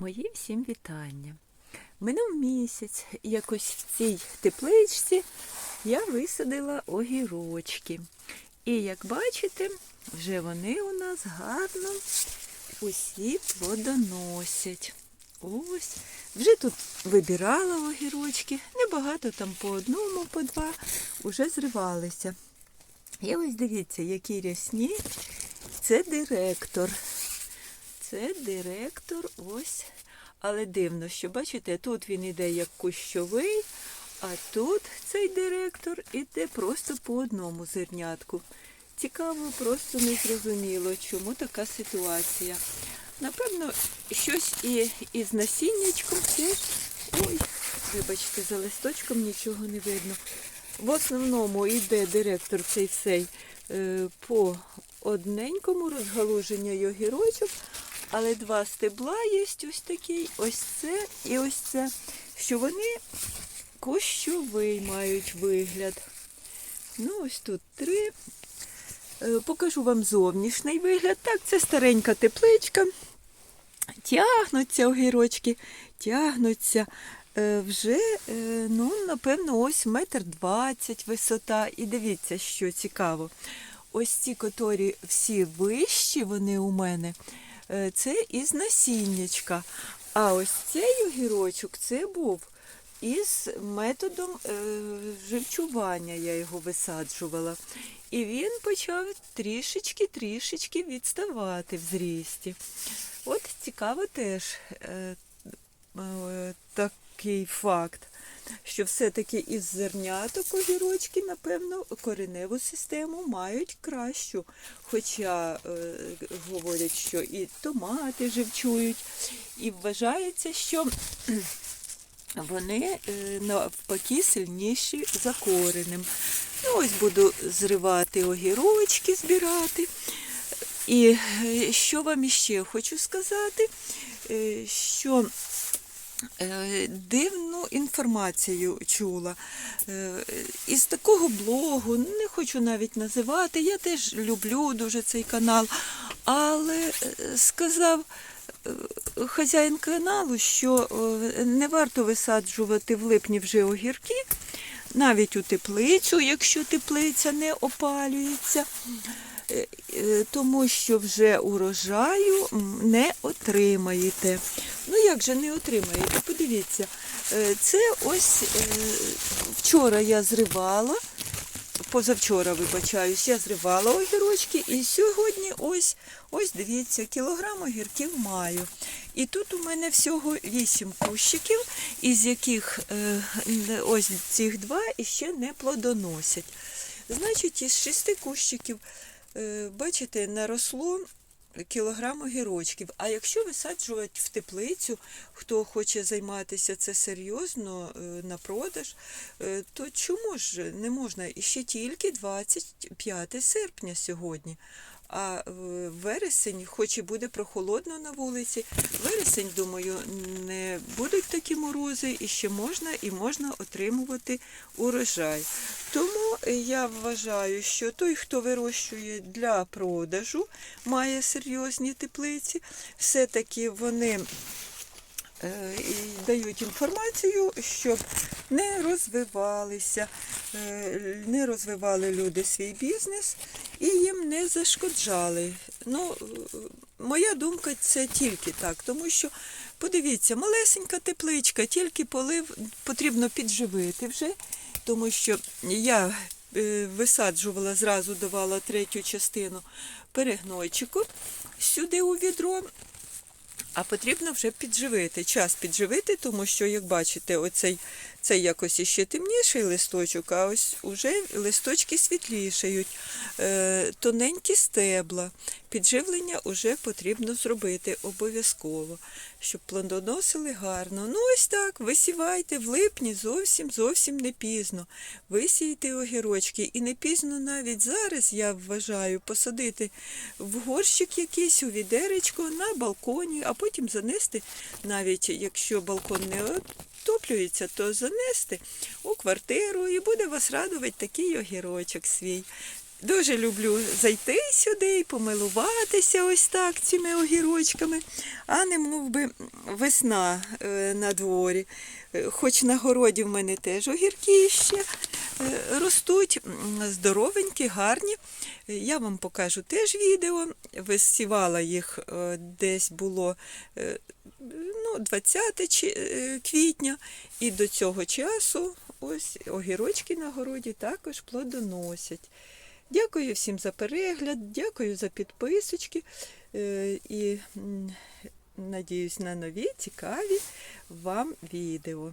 Мої всім вітання. Минув місяць, якось в цій тепличці я висадила огірочки. І як бачите, вже вони у нас гарно усі плодоносять. Ось, вже тут вибирала огірочки, небагато там по одному, по два, уже зривалися. І ось дивіться, які рясні. Це директор. Це директор ось. Але дивно, що бачите, тут він іде як кущовий, а тут цей директор іде просто по одному зернятку. Цікаво, просто не зрозуміло, чому така ситуація. Напевно, щось і із насіннячком теж. Ой, вибачте, за листочком нічого не видно. В основному йде директор цей всей е, по одненькому розгалуження й огірочок, але два стебла є ось такі, ось це і ось це, що вони кущовий мають вигляд. Ну, ось тут три. Е, Покажу вам зовнішній вигляд. Так, це старенька тепличка. Тягнуться огірочки, тягнуться. Е, Вже, е, ну, напевно, ось метр двадцять висота. І дивіться, що цікаво. Ось ці, котрі всі вищі, вони у мене, це із насіннячка. А ось цей огірочок це був із методом е, живчування, я його висаджувала. І він почав трішечки-трішечки відставати в зрісті. От цікаво теж е, е, такий факт, що все-таки із зерняток огірочки, напевно, кореневу систему мають кращу. Хоча е, говорять, що і томати живчують, і вважається, що вони е, навпаки сильніші за коренем. Ну, ось буду зривати огірочки, збирати. І е, що вам іще хочу сказати, е, що дивну інформацію чула. Е, Із такого блогу, не хочу навіть називати, я теж люблю дуже цей канал, але е, сказав е, хазяїн каналу, що е, не варто висаджувати в липні вже огірки, навіть у теплицю, якщо теплиця не опалюється. Е, е, тому що вже урожаю не отримаєте. Ну як же не отримаєте? Подивіться, е, це ось вчора я зривала, позавчора, вибачаюсь, я зривала огірочки, і сьогодні ось, ось дивіться, кілограм огірків маю. І тут у мене всього 8 кущиків, із яких ось цих два іще не плодоносять. Значить, із шести кущиків бачите, наросло кілограм огірочків. А якщо висаджувати в теплицю, хто хоче займатися це серйозно е, на продаж, е, то чому ж не можна? І ще тільки 25 серпня сьогодні. А вересень, хоч і буде прохолодно на вулиці, вересень, думаю, не будуть такі морози, і ще можна і можна отримувати урожай. Тому я вважаю, що той, хто вирощує для продажу, має серйозні теплиці, все-таки вони е, дають інформацію, щоб не розвивалися, не розвивали люди свій бізнес і їм не зашкоджали. Ну, е, моя думка це тільки так, тому що подивіться, малесенька тепличка, тільки полив потрібно підживити вже, тому що я е, висаджувала, зразу давала третю частину перегнойчику сюди у відро. А потрібно вже підживити, час підживити, тому що, як бачите, оцей цей якось іще темніший листочок, а ось уже листочки світлішають, е, тоненькі стебла. Підживлення вже потрібно зробити обов'язково, щоб плодоносили гарно. Ну ось так, висівайте в липні зовсім зовсім не пізно. Висіяйте огірочки. І не пізно навіть зараз, я вважаю, посадити в горщик якийсь у відеречко на балконі, а потім занести, навіть якщо балкон не отоплюється, то занести у квартиру і буде вас радувати такий огірочок свій. Дуже люблю зайти сюди і помилуватися ось так цими огірочками, а не мов би весна е, на дворі. Е, Хоч на городі в мене теж огірки ще е, ростуть, здоровенькі, гарні. Я вам покажу теж відео. Висівала їх десь було ну, 20 е, квітня, і до цього часу ось огірочки на городі також плодоносять. Дякую всім за перегляд, дякую за підписочки е, і надіюсь на нові цікаві вам відео.